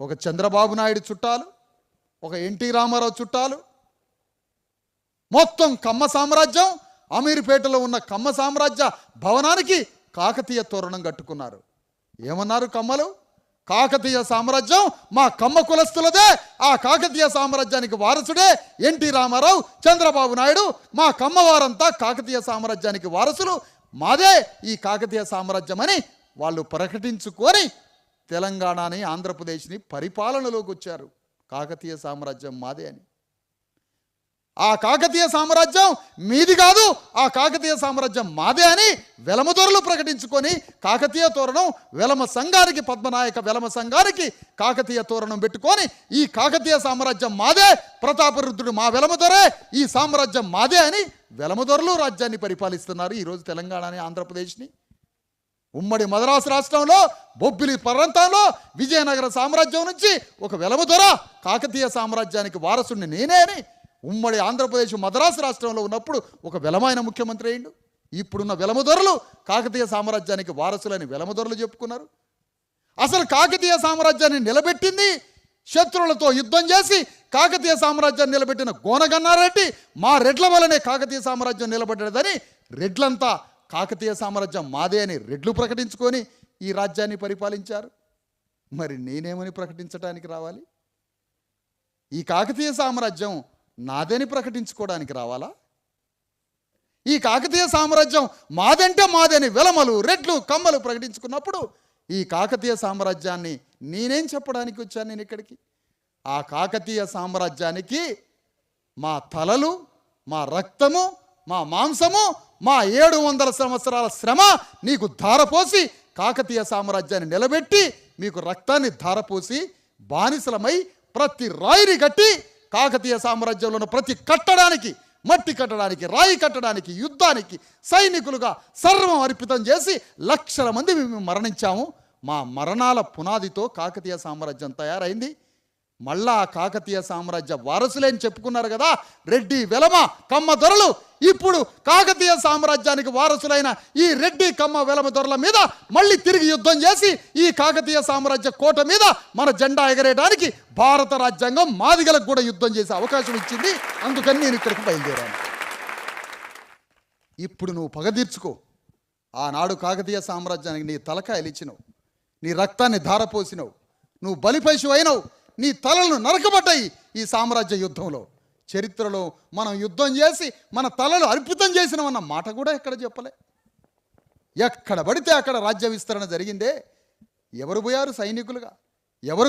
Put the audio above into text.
ఒక చంద్రబాబు నాయుడు చుట్టాలు ఒక ఎన్టీ రామారావు చుట్టాలు మొత్తం కమ్మ సామ్రాజ్యం అమీర్పేటలో ఉన్న కమ్మ సామ్రాజ్య భవనానికి కాకతీయ తోరణం కట్టుకున్నారు. ఏమన్నారు కమ్మలు? కాకతీయ సామ్రాజ్యం మా కమ్మ కులస్తులదే ఆ కాకతీయ సామ్రాజ్యానికి వారసుడే ఎన్టీ రామారావు చంద్రబాబు నాయుడు మా కమ్మ వారంతా కాకతీయ సామ్రాజ్యానికి వారసులు. మాదే ఈ కాకతీయ సామ్రాజ్యం అని వాళ్ళు ప్రకటించుకొని తెలంగాణని ఆంధ్రప్రదేశ్ని పరిపాలనలోకి వచ్చారు. కాకతీయ సామ్రాజ్యం మాదే అని. ఆ కాకతీయ సామ్రాజ్యం మీది కాదు ఆ కాకతీయ సామ్రాజ్యం మాదే అని వెలమదొరలు ప్రకటించుకొని కాకతీయ తోరణం వెలమ సంఘానికి పద్మనాయక వెలమ సంఘానికి కాకతీయ తోరణం పెట్టుకొని ఈ కాకతీయ సామ్రాజ్యం మాదే ప్రతాపరుద్రుడు మా వెలమదొరే ఈ సామ్రాజ్యం మాదే అని వెలమదొరలు రాజ్యాన్ని పరిపాలిస్తున్నారు ఈరోజు తెలంగాణని ఆంధ్రప్రదేశ్ని. ఉమ్మడి మద్రాసు రాష్ట్రంలో బొబ్బిలి పర్వంతంలో విజయనగర సామ్రాజ్యం నుంచి ఒక వెలమదొర కాకతీయ సామ్రాజ్యానికి వారసుడిని నేనే అని ఉమ్మడి ఆంధ్రప్రదేశ్ మద్రాసు రాష్ట్రంలో ఉన్నప్పుడు ఒక వెలమైన ముఖ్యమంత్రి అయిండు ఇప్పుడున్న వెలమదొరలు కాకతీయ సామ్రాజ్యానికి వారసులని వెలమదొరలు చెప్పుకున్నారు. అసలు కాకతీయ సామ్రాజ్యాన్ని నిలబెట్టింది శత్రువులతో యుద్ధం చేసి కాకతీయ సామ్రాజ్యాన్ని నిలబెట్టిన గోనగన్నారెడ్డి మా రెడ్ల వలనే కాకతీయ సామ్రాజ్యం నిలబడ్డదని రెడ్లంతా కాకతీయ సామ్రాజ్యం మాదే అని రెడ్లు ప్రకటించుకొని ఈ రాజ్యాన్ని పరిపాలించారు. మరి నేనేమని ప్రకటించడానికి రావాలి? ఈ కాకతీయ సామ్రాజ్యం నాదని ప్రకటించుకోవడానికి రావాలా? ఈ కాకతీయ సామ్రాజ్యం మాదంటే మాదని వెలమలు రెడ్లు కమ్మలు ప్రకటించుకున్నప్పుడు ఈ కాకతీయ సామ్రాజ్యాన్ని నేనేం చెప్పడానికి వచ్చాను నేను ఇక్కడికి? ఆ కాకతీయ సామ్రాజ్యానికి మా తలలు మా రక్తము మా మాంసము మా ఏడు వందల సంవత్సరాల శ్రమ నీకు ధారపోసి కాకతీయ సామ్రాజ్యాన్ని నిలబెట్టి మీకు రక్తాన్ని ధారపోసి బానిసలమై ప్రతి రాయిని కట్టి కాకతీయ సామ్రాజ్యంలో ఉన్న ప్రతి కట్టడానికి మట్టి కట్టడానికి రాయి కట్టడానికి యుద్ధానికి సైనికులుగా సర్వం అర్పితం చేసి లక్షల మంది మేము మరణించాము. మా మరణాల పునాదితో కాకతీయ సామ్రాజ్యం తయారైంది. మళ్ళా కాకతీయ సామ్రాజ్య వారసులేని చెప్పుకున్నారు కదా రెడ్డి వెలమ కమ్మ దొరలు ఇప్పుడు కాకతీయ సామ్రాజ్యానికి వారసులైన ఈ రెడ్డి కమ్మ వెలమ దొరల మీద మళ్ళీ తిరిగి యుద్ధం చేసి ఈ కాకతీయ సామ్రాజ్య కోట మీద మన జెండా ఎగరేయడానికి భారత రాజ్యాంగం మాదిగలకు కూడా యుద్ధం చేసే అవకాశం ఇచ్చింది. అందుకని నేను ఇక్కడికి బయలుదేరాను. ఇప్పుడు నువ్వు పగ తీర్చుకో. ఆనాడు కాకతీయ సామ్రాజ్యానికి నీ తలకాయలు ఇచ్చినావు. నీ రక్తాన్ని ధారపోసినావు. నువ్వు బలిపశువు అయినావు. నీ తలలను నరకబడ్డాయి ఈ సామ్రాజ్య యుద్ధంలో. చరిత్రలో మనం యుద్ధం చేసి మన తలలు అర్పితం చేసినామన్న మాట కూడా ఎక్కడ చెప్పలే? ఎక్కడ పడితే అక్కడ రాజ్య విస్తరణ జరిగిందే? ఎవరు పోయారు సైనికులుగా? ఎవరు